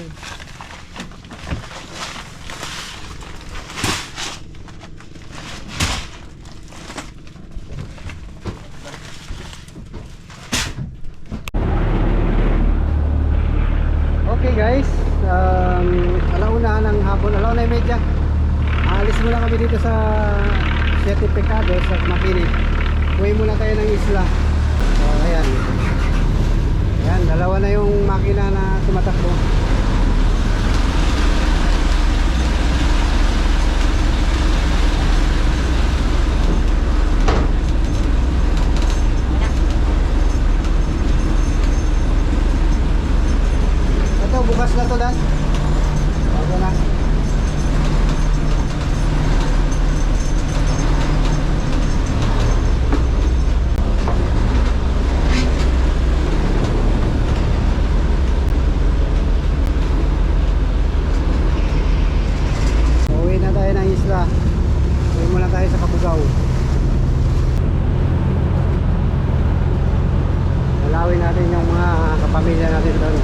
Okay guys, um, alauna ng hapon, alauna yung medya. Aalis muna kami dito sa Siete Pecados at Makinig. Uwi muna tayo ng isla. So ayan. Ayan, dalawa na yung makina na tumatakbo. Ito, bukas na to Dan. Bago na. Uwi na tayo ng isla. Uwi muna tayo sa Kabugao. Dalawin natin yung mga kapamilya natin doon.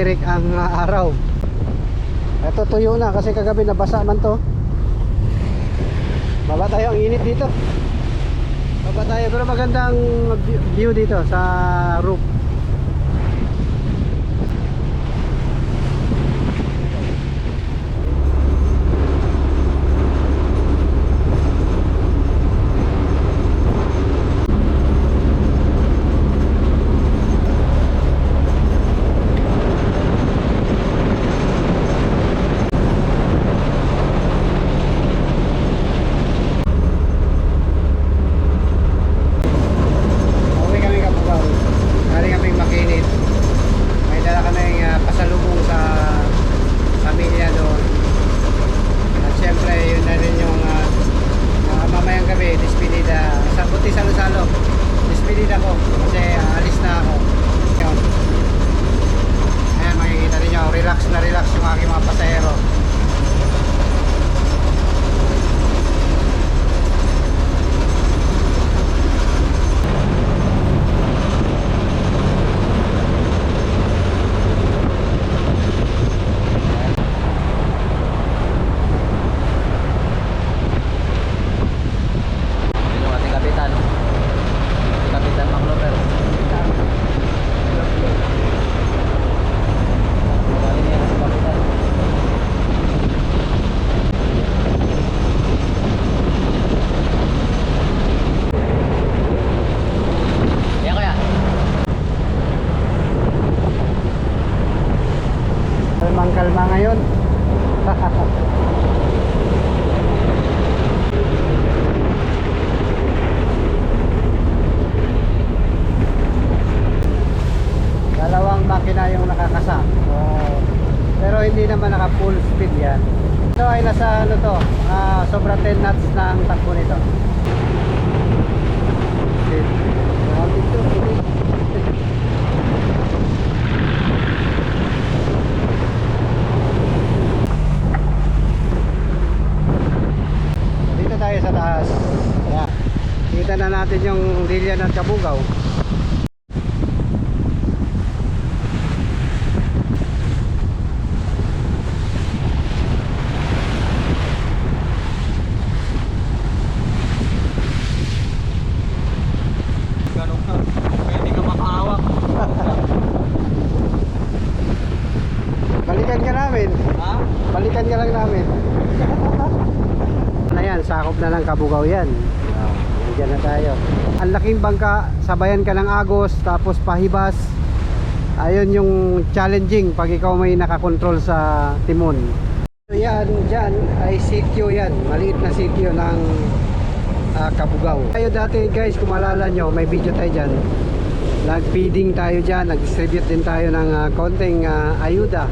Tirik ang uh, araw. Ito tuyo na kasi kagabi nabasa man to. Baba tayo ang init dito. Baba tayo pero magandang view- dito sa roof. Uwi kami kapugaw. Galing kaming makinit. May dala kami uh, pasalubong sa pamilya doon. At syempre, yun na rin yung uh, uh, mamayang gabi, dispedida. Sa buti salo-salo. Dispedida ko kasi uh, alis na ako. Yun. Ayan, makikita rin nyo, relax na relax yung aking mga pasahero. Yun yung ating kapitan. Si Kapitan Maclover. Galing yan si Kapitan. Yan kuya. Kalmang kalma ngayon. Dalawang makina yung nakakasa. So, pero hindi naman naka full speed yan. Ito ay nasa ano to, ah, sobra 10 knots na ang takbo nito. Dito tayo sa taas. Ayan. Kita na natin yung Lilian at Kabugaw. Ganun ka. Pwede ka makahawak. Balikan ka namin. Ha? Balikan ka lang namin. na yan, sakop na ng Kabugaw yan. Oh, Nandiyan na tayo. Ang laking bangka, sabayan ka ng agos, tapos pahibas. Ayun yung challenging pag ikaw may nakakontrol sa timon. So yan, dyan ay sitio yan. Maliit na sitio ng ah, Kabugaw. Tayo dati guys, kung maalala nyo, may video tayo dyan. Nag-feeding tayo dyan, nag-distribute din tayo ng ah, konting ah, ayuda.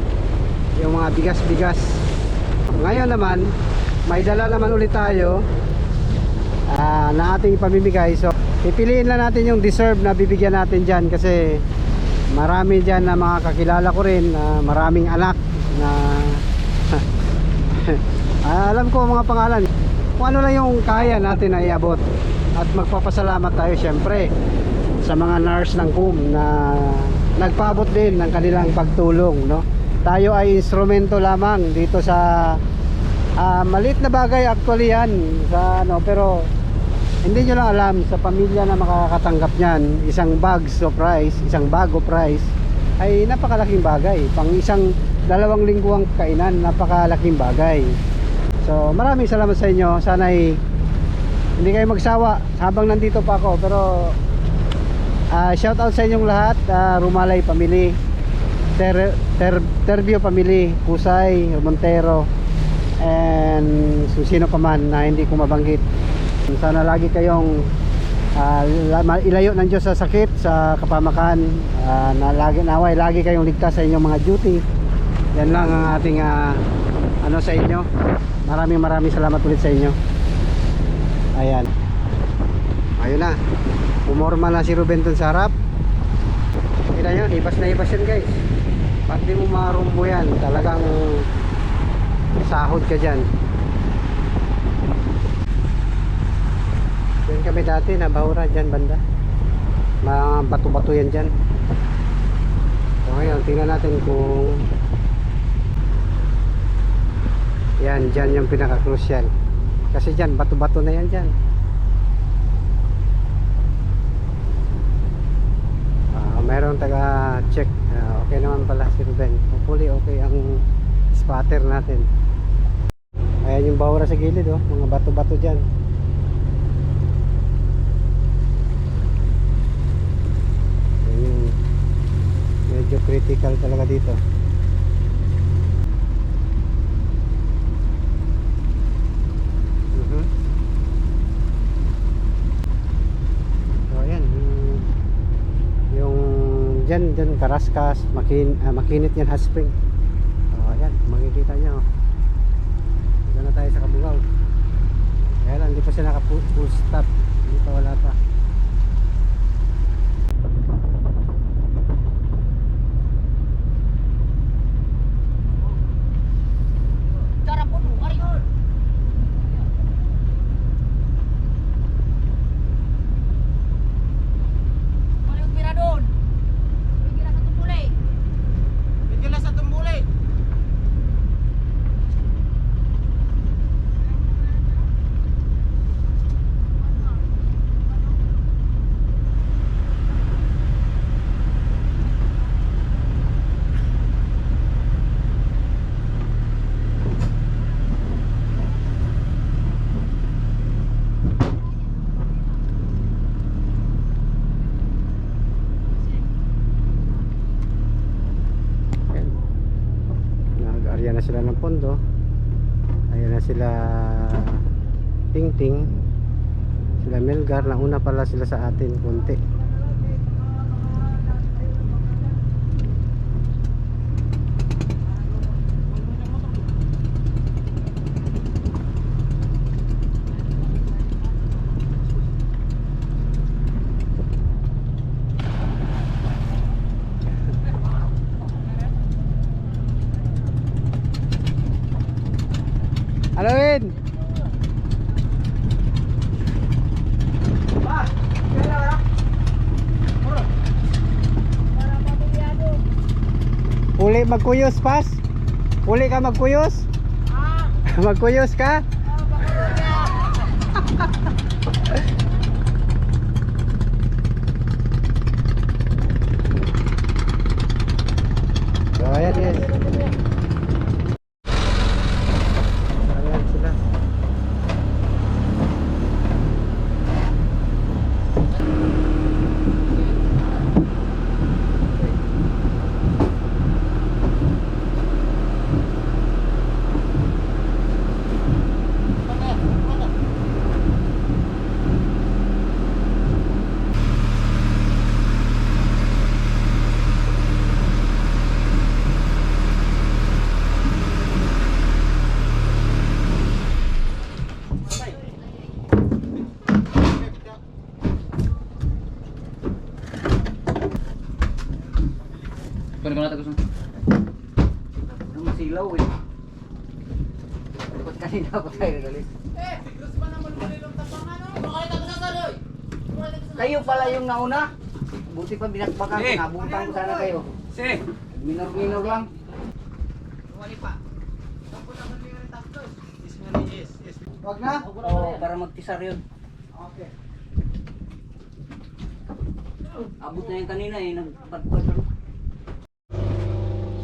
Yung mga bigas-bigas. Ngayon naman, may dala naman ulit tayo ah, na ating ipamimigay. So, pipiliin lang natin yung deserve na bibigyan natin dyan kasi marami dyan na mga kakilala ko rin na maraming anak na Ah, alam ko mga pangalan kung ano lang yung kaya natin na iabot at magpapasalamat tayo syempre sa mga nurse ng CUM na nagpaabot din ng kanilang pagtulong no tayo ay instrumento lamang dito sa ah, maliit na bagay actually yan sa ano pero hindi nyo lang alam sa pamilya na makakatanggap niyan isang bag rice isang bag of rice ay napakalaking bagay. Pang isang dalawang lingguang kainan napakalaking bagay. So maraming salamat sa inyo. Sana ay hindi kayo magsawa habang nandito pa ako pero ah, shout out sa inyong lahat ah, Rumalay Family Ter, Ter, Terbio Family Kusay, Montero and sino pa man na hindi ko mabanggit sana lagi kayong ah, la- ma- ilayo ng Diyos sa sakit sa kapamakan. Ah, na lagi naway lagi kayong ligtas sa inyong mga duty. Yan lang ang ating ah, ano sa inyo. Maraming maraming salamat ulit sa inyo. Ayan. Ayun na. Umorma na si Ruben dun sa harap. Kita nyo ibas na ibas yan guys. Pag di mo marumbo yan. Talagang sahod ka dyan. Yan kami dati na bahura dyan banda. Mga bato-bato yan dyan. So ngayon tingnan natin kung yan dyan yung pinaka-crucial. Kasi dyan bato-bato na yan dyan. Ah, mayroong taga check Ah, okay naman pala si Ruben. Hopefully okay ang spotter natin ayan yung bawra sa gilid oh mga bato-bato dyan Ayan yung medyo critical talaga dito Mhm. Dyan, dyan karaskas, makin, ah, makinit yan hot spring. So ayan, makikita nyo. Dito na tayo sa Kabugaw. Kaya hindi pa siya naka full, stop. Pa wala pa. Cara po mo, ari. Ano yung pira doon? Yung pira sa tumpulay. Bigyan na sa tumbuli. Ayan. Nag-area na sila ng pondo. Ayan na sila Ting. Sila Melgar. Nauna pala sila sa atin konti. Alawin! Uli magkuyos pas? Uli ka magkuyos? magkuyos ka? Kunin ko na ito gusto. Ang masilaw eh. Dapat kanina ako tayo nagalis. Kayo pala yung nauna. Buti pa binakbakan. Eh. Nabutan ko sana kayo. Si. Minor-minor lang. Wag na? Oo, para magtisar yun. Okay. Abot na yung kanina eh. Nagpadpad.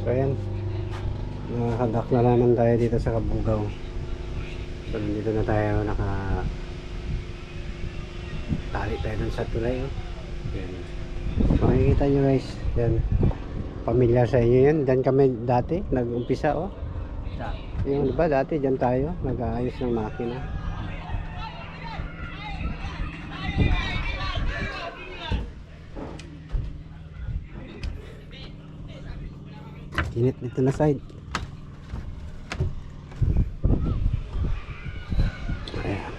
So ayan. Nakadak na naman tayo dito sa Kabugaw. So nandito na tayo naka tali tayo dun sa tulay oh. Yan. Makikita nyo guys. Yan. Pamilyar sa inyo yan. Diyan kami dati. Nag-umpisa oh. Yung diba dati dyan tayo. Nag-aayos ng makina. Init dito na side. Ayan.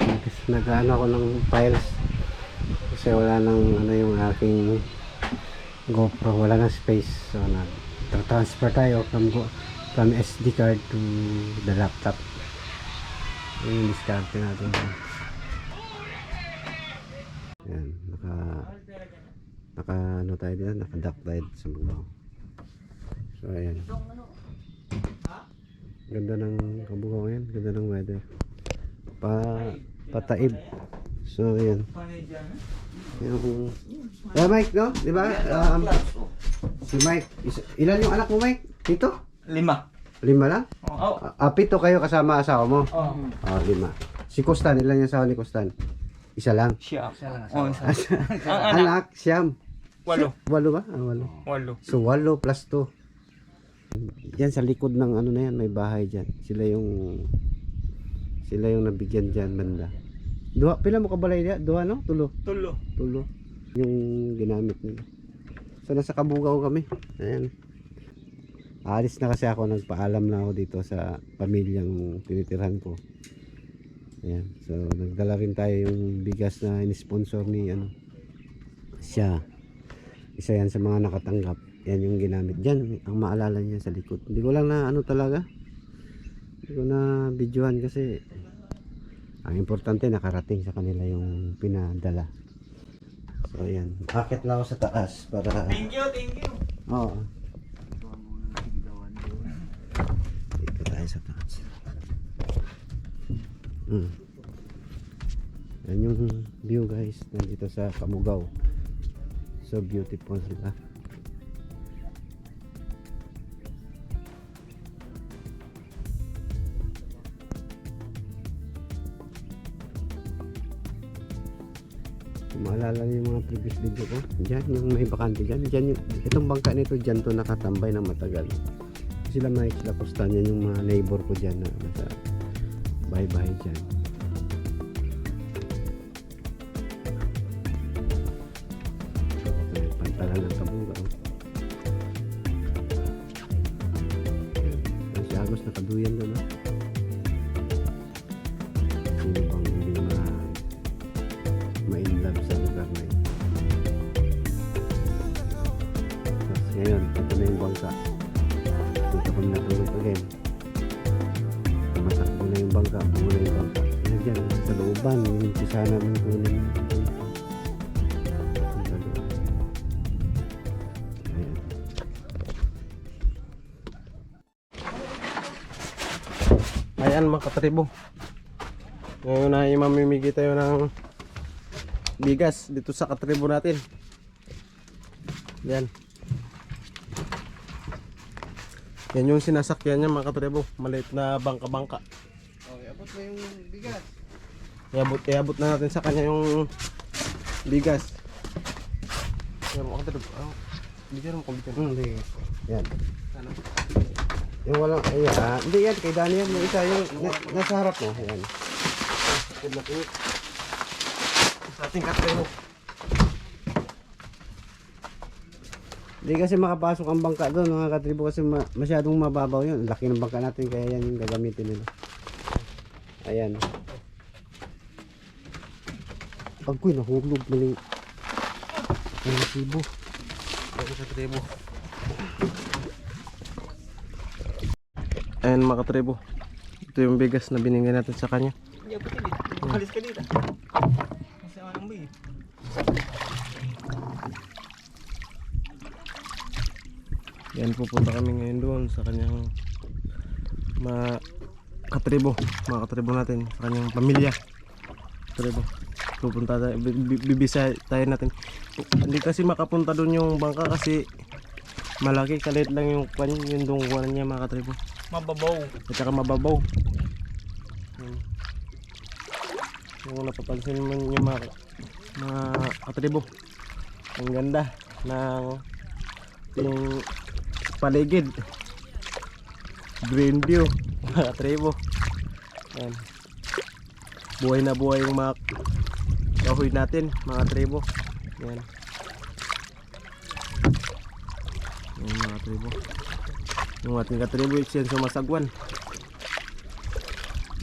Nag- Nag-ano ako ng files. Kasi wala nang ano yung aking GoPro. Wala nang space. So nag transfer tayo from from SD card to the laptop. Yun yung discarte natin. Ayan. Naka naka ano tayo dito. Naka duck tayo sa bubaw. So ayan. Ganda ng kabugaw ngayon. Ganda ng weather. Pa pataib. So ayan. Yung Ah, Mike, no? Di ba? Um, si Mike. Ilan yung anak mo, Mike? Dito? Lima. Lima lang? Oh. Ah, pito kayo kasama asawa mo? Oh. Oh, lima. Si Kustan, ilan yung asawa ni Kustan? Isa lang. Siya. Isa lang Oh, isa. Ang. Anak, siyam. Walo. Walo ba? Ah, walo. Walo. So, walo plus two. Yan sa likod ng ano na yan, may bahay dyan. Sila yung sila yung nabigyan dyan banda. Duha, pila mo kabalay niya? Duha no? Tulo. Tulo. Tulo. Yung ginamit nila. So, nasa Kabugaw kami. Ayan. Aalis na kasi ako, nagpaalam na ako dito sa pamilyang tinitirhan ko. Ayan. So, nagdala rin tayo yung bigas na in-sponsor ni ano, siya. Isa yan sa mga nakatanggap. Yan yung ginamit. Diyan, ang maalala niya sa likod. Hindi ko lang na ano talaga. Hindi ko na videohan kasi ang importante nakarating sa kanila yung pinadala. So, ayan. Akit lang ako sa taas para... Thank you, thank you. Oo. Dito tayo sa taas. Hmm. Yan yung view guys. Nandito sa Kamugaw. So beautiful? Kung maalala niyo yung mga previous video ko? Dyan yung may bakante dyan dyan yung, itong bangka nito dyan to nakatambay ng matagal. Sila Mike sila Kustan yan yung mga neighbor ko dyan na nasa bahay bahay dyan sino bang hindi ma ma-inlove sa lugar na ito. Tapos ngayon, ito na yung bangka. Dito kami natulog again. Tumatakbo na yung bangka, bungo na yung bangka. Yan dyan, sa looban, yung pisa namin kunin. Ayan mga katribo. Ngayon ay mamimigay tayo ng bigas dito sa katribo natin. Yan. Yan yung sinasakyan niya mga katribo. Maliit na bangka-bangka. Okay, abot na yung bigas. Iabot, iabot na natin sa kanya yung bigas. Yan mga katribo. Oh, bigyan mo kung bigyan. Hmm, Hindi. Yan. Yung walang, ayan. Hindi yan, kay Dani yan. Yung isa, yung na, nasa harap mo. Yan. Luck ulit. Sa ating katribo. Hindi kasi makapasok ang bangka doon mga katribo kasi ma- masyadong mababaw yun. Laki ng bangka natin kaya yan yung gagamitin nila. Ayan. Agoy, nahulog mali. Ang sibo. Ayan sa tribo. Ayan mga katribo. Ito yung bigas na binigay natin sa kanya. Alis ka dito. Kasi anong ba eh. Yan pupunta kami ngayon doon sa kanyang mga katribo, mga katribo natin, sa kanyang pamilya. Katribo. Pupunta tayo, bi- bi- bibisa tayo natin. Hindi kasi makapunta doon yung bangka kasi malaki, kalit lang yung pan, yung dungkuan niya mga katribo. Mababaw. At saka mababaw. Yan. Yung napapansin mo yung mga, mga katribo. Ang ganda ng yung paligid. Green view. Mga katribo. Yan. Buhay na buhay yung mga kahoy natin, mga tribo. Yan. Yan mga tribo. Yung ating katribo, yan sumasagwan.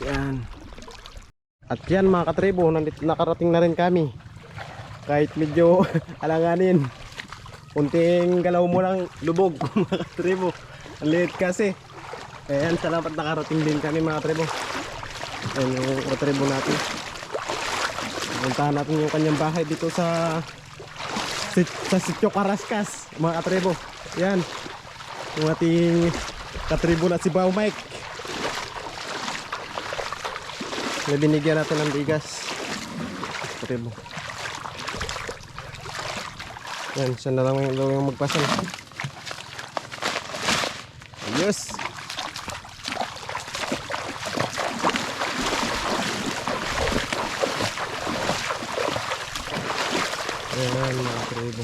Yan. At yan mga katribo, nakarating na rin kami. Kahit medyo alanganin. Kunting galaw mo lang lubog mga katribo. Ang liit kasi. Ayan, salamat nakarating din kami mga katribo. Ayan yung katribo natin. Puntahan natin yung kanyang bahay dito sa sit, sa Sitio Carascas mga katribo. Yan. Yung ating katribo na si Bao Mike. Na binigyan natin ng bigas. Katribo. Yan, siya na lang yung, yung magpasal. Ayos. Ayan mga tribo.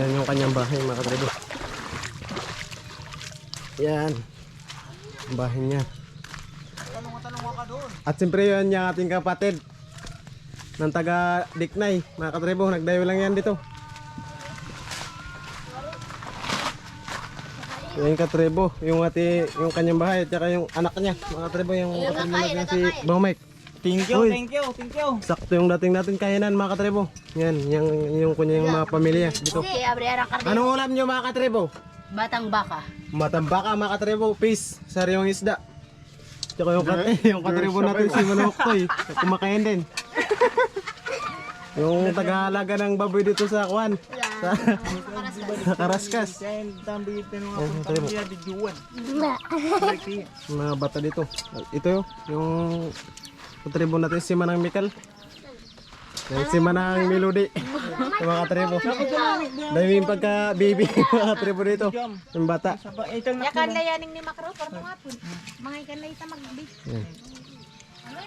Yan yung kanyang bahay mga tribo. Yan. Ang bahay niya. At siyempre yun yung ating kapatid ng taga Diknay, mga katribo, nagdayo lang yan dito. Yung katribo, yung ati, yung kanyang bahay, at saka yung anak niya, mga katribo, yung katribo natin si Bang Mike. Thank you, Uy. thank you, thank you. Sakto yung dating natin kainan mga katribo. Yan, yung, yung kunya yung mga pamilya dito. Anong ulam nyo mga katribo? Batang baka. Matambaka mga katribo, peace, sariwang isda. Tsaka yung, kat yung katribo natin si Manok Toy, kumakain din. yung taga-alaga ng baboy dito sa Kwan, sa, sa Karaskas. Mga bata dito. Ito yun, yung katribo natin si Manang Mikal. Yan, si Manang Melody. yung mga katribo. Dahil yung pagka-baby mga katribo dito. Yung bata. Yakan layaning ni Makro, para mga po. Mga ikan na ita magbig.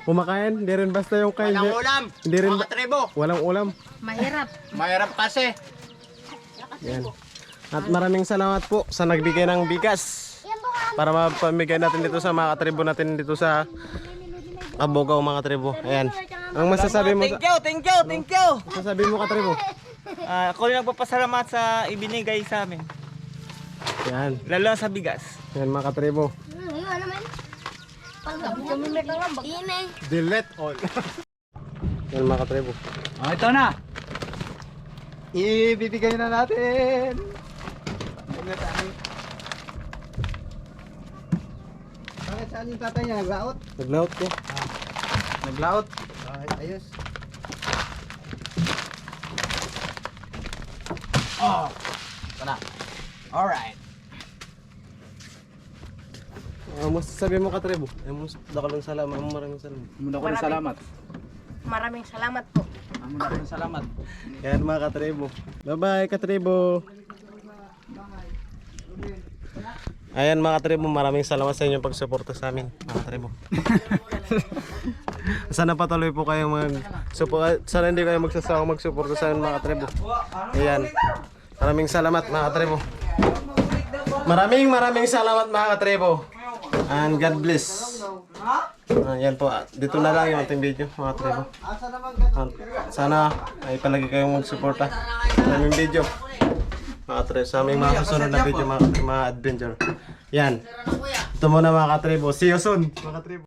Kumakain, hindi rin basta yung kain. Walang ulam. Hindi rin Mga katribo. walang ulam. Mahirap. Mahirap kasi. Yan. At maraming salamat po sa nagbigay ng bigas para mapamigay natin dito sa mga katribo natin dito sa Kabugaw mga katribo. Ayan. Ang masasabi mo Thank you, thank you, thank you. masasabi mo katribo? Ah, ako rin nagpapasalamat sa ibinigay sa amin. Yan. Lalo sa bigas. Yan mga katribo. Ano. Delete all. Yan mga katribo. Oh, ito na. Ibibigay na natin. Bakit saan yung tatay niya? Naglaot? Naglaot ko. Naglaot. Ay, ayos. Oh. Ito na. Alright. Uh, masasabi mo katribo? Ay mo dakalang salamat. Maraming salamat. Muna ko rin salamat. Maraming salamat po. Ko rin salamat. Yan mga katribo. Bye-bye katribo. Ayan mga katribo, maraming salamat sa inyong pagsuporta sa amin mga katribo. sana patuloy po kayo mag support, sana hindi kayo magsasawang magsuporta sa amin mga katribo. Ayan. Maraming salamat mga katribo. Maraming maraming salamat mga katribo. And God bless. Ayan po, ah, dito na lang yung ating video mga katribo. At sana ay palagi kayong magsuporta sa aming video. Mga tre, sa aming mga susunod na video, mga, mga adventure. Yan. Ito muna mga katribo. See you soon, mga katribo.